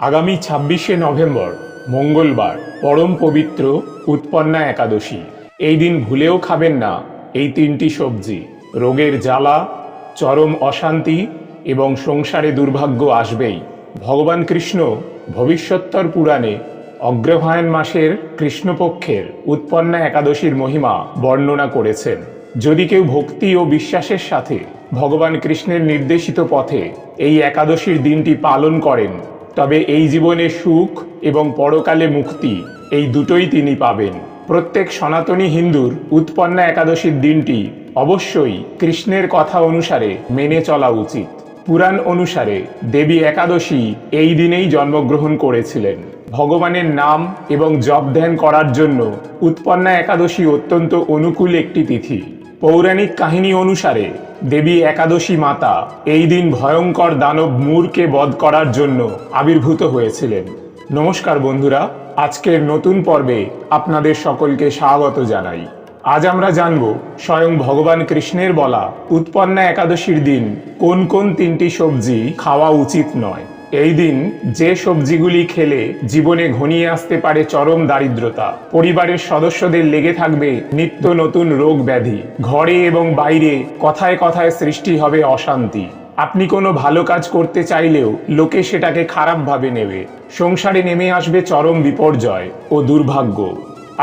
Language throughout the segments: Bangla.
আগামী ছাব্বিশে নভেম্বর, মঙ্গলবার, পরম পবিত্র উৎপন্না একাদশী। এই দিন ভুলেও খাবেন না এই তিনটি সবজি। রোগের জ্বালা, চরম অশান্তি এবং সংসারে দুর্ভাগ্য আসবেই। ভগবান কৃষ্ণ ভবিষ্যত্তর পুরাণে অগ্রহায়ণ মাসের কৃষ্ণপক্ষের উৎপন্না একাদশীর মহিমা বর্ণনা করেছেন। যদি কেউ ভক্তি ও বিশ্বাসের সাথে ভগবান কৃষ্ণের নির্দেশিত পথে এই একাদশীর দিনটি পালন করেন তবে এই জীবনে সুখ এবং পরকালে মুক্তি এই দুটোই তিনি পাবেন। প্রত্যেক সনাতনী হিন্দুর উৎপন্না একাদশীর দিনটি অবশ্যই কৃষ্ণের কথা অনুসারে মেনে চলা উচিত। পুরাণ অনুসারে দেবী একাদশী এই দিনেই জন্মগ্রহণ করেছিলেন। ভগবানের নাম এবং জপ ধ্যান করার জন্য উৎপন্না একাদশী অত্যন্ত অনুকূল একটি তিথি। পৌরাণিক কাহিনী অনুসারে, দেবী একাদশী মাতা এই দিন ভয়ঙ্কর দানব মূরকে বধ করার জন্য আবির্ভূত হয়েছিলেন। নমস্কার বন্ধুরা, আজকের নতুন পর্বে আপনাদের সকলকে স্বাগত জানাই। আজ আমরা জানব স্বয়ং ভগবান কৃষ্ণের বলা উৎপন্না একাদশীর দিন কোন কোন তিনটি সবজি খাওয়া উচিত নয়। এই দিন যে সবজিগুলি খেলে জীবনে ঘনিয়ে আসতে পারে চরম দারিদ্রতা, পরিবারের সদস্যদের লেগে থাকবে নিত্য নতুন রোগ ব্যাধি, ঘরে এবং বাইরে কথায় কথায় সৃষ্টি হবে অশান্তি। আপনি কোনো ভালো কাজ করতে চাইলেও লোকে সেটাকে খারাপভাবে নেবে। সংসারে নেমে আসবে চরম বিপর্যয় ও দুর্ভাগ্য।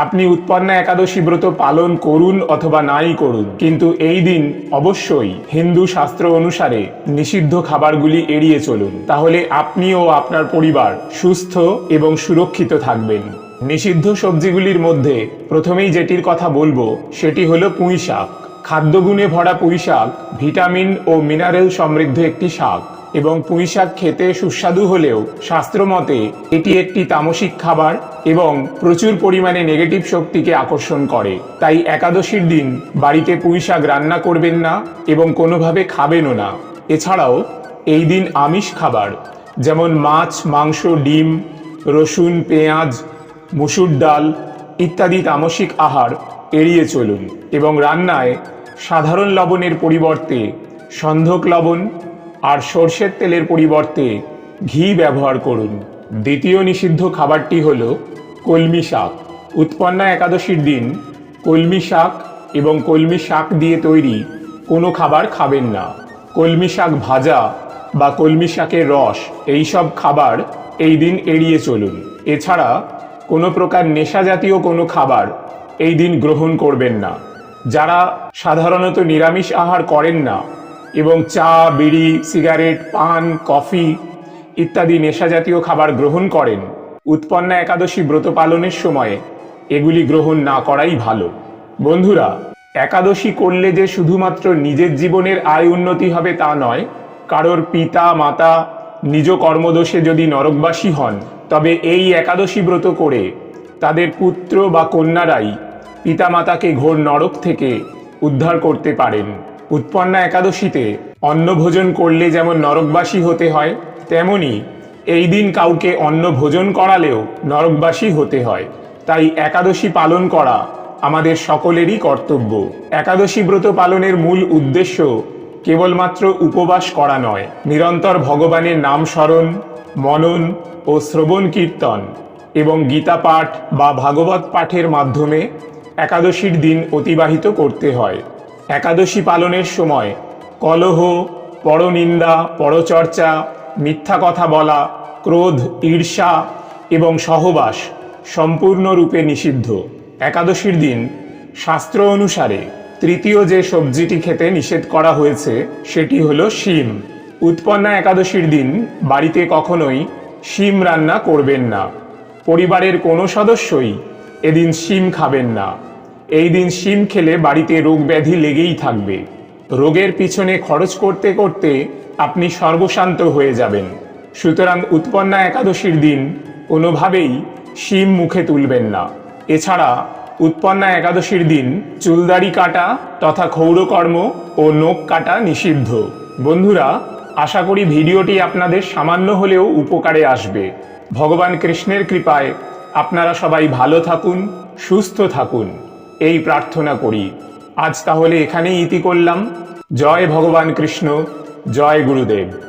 আপনি উৎপন্না একাদশী ব্রত পালন করুন অথবা নাই করুন। কিন্তু এই দিন অবশ্যই হিন্দু শাস্ত্র অনুসারে নিষিদ্ধ খাবারগুলি এড়িয়ে চলুন। তাহলে আপনি ও আপনার পরিবার সুস্থ এবং সুরক্ষিত থাকবেন। নিষিদ্ধ সবজিগুলির মধ্যে প্রথমেই যেটির কথা বলব, সেটি হলো পুঁই শাক খাদ্যগুণে ভরা পুঁই শাক ভিটামিন ও মিনারেল সমৃদ্ধ একটি শাক। এবং পুঁই শাক খেতে সুস্বাদু হলেও শাস্ত্রমতে এটি একটি তামসিক খাবার এবং প্রচুর পরিমাণে নেগেটিভ শক্তিকে আকর্ষণ করে। তাই একাদশীর দিন বাড়িতে পুঁই শাক রান্না করবেন না এবং কোনোভাবে খাবেনও না। এছাড়াও, এই দিন আমিষ খাবার, যেমন মাছ, মাংস, ডিম, রসুন, পেঁয়াজ, মুসুর ডাল ইত্যাদি তামসিক আহার এড়িয়ে চলুন এবং রান্নায় সাধারণ লবণের পরিবর্তে সন্ধক লবণ আর সর্ষের তেলের পরিবর্তে ঘি ব্যবহার করুন। দ্বিতীয় নিষিদ্ধ খাবারটি হল কলমি শাক। উৎপন্না একাদশীর দিন কলমি শাক এবং কলমি শাক দিয়ে তৈরি কোনো খাবার খাবেন না। কলমি শাক ভাজা বা কলমি শাকের রস, এই সব খাবার এই দিন এড়িয়ে চলুন। এছাড়া কোনো প্রকার নেশা জাতীয় কোনো খাবার এই দিন গ্রহণ করবেন না। যারা সাধারণত নিরামিষ আহার করেন না এবং চা, বিড়ি, সিগারেট, পান, কফি ইত্যাদি নেশা জাতীয় খাবার গ্রহণ করেন। উৎপন্না একাদশী ব্রত পালনের সময়ে এগুলি গ্রহণ না করাই ভালো। বন্ধুরা, একাদশী করলে যে শুধুমাত্র নিজের জীবনের আয় উন্নতি হবে তা নয়, কারোর পিতা, মাতা, নিজ কর্মদোষে যদি নরকবাসী হন, তবে এই একাদশী ব্রত করে তাদের পুত্র বা কন্যারাই পিতামাতাকে ঘোর নরক থেকে উদ্ধার করতে পারেন। উৎপন্না একাদশীতে অন্নভোজন করলে যেমন নরকবাসী হতে হয়, তেমনি এই দিন কাউকে অন্ন ভোজন করালেও নরকবাসী হতে হয়। তাই একাদশী পালন করা আমাদের সকলেরই কর্তব্য। একাদশী ব্রত পালনের মূল উদ্দেশ্য কেবলমাত্র উপবাস করা নয়, নিরন্তর ভগবানের নাম স্মরণ, মনন ও শ্রবণ কীর্তন এবং গীতা পাঠ বা ভাগবত পাঠের মাধ্যমে একাদশীর দিন অতিবাহিত করতে হয়। একাদশী পালনের সময় কলহ, পরনিন্দা, পরচর্চা, মিথ্যা কথা বলা, ক্রোধ, ঈর্ষা এবং সহবাস সম্পূর্ণরূপে নিষিদ্ধ। একাদশীর দিন শাস্ত্র অনুসারে তৃতীয় যে সবজিটি খেতে নিষেধ করা হয়েছে, সেটি হলো শিম। উৎপন্না একাদশীর দিন বাড়িতে কখনোই শিম রান্না করবেন না। পরিবারের কোনো সদস্যই এদিন শিম খাবেন না। এই দিন শিম খেলে বাড়িতে রোগ ব্যাধি লেগেই থাকবে। রোগের পিছনে খরচ করতে করতে আপনি সর্বশান্ত হয়ে যাবেন। সুতরাং উৎপন্না একাদশীর দিন কোনোভাবেই শিম মুখে তুলবেন না। এছাড়া উৎপন্না একাদশীর দিন চুলদাড়ি কাটা তথা ক্ষৌরকর্ম ও নখ কাটা নিষিদ্ধ। বন্ধুরা, আশা করি ভিডিওটি আপনাদের সামান্য হলেও উপকারে আসবে। ভগবান কৃষ্ণের কৃপায় আপনারা সবাই ভালো থাকুন, সুস্থ থাকুন। এই প্রার্থনা করি। আজ তাহলে এখানেই ইতি করলাম। জয় ভগবান কৃষ্ণ জয় গুরুদেব।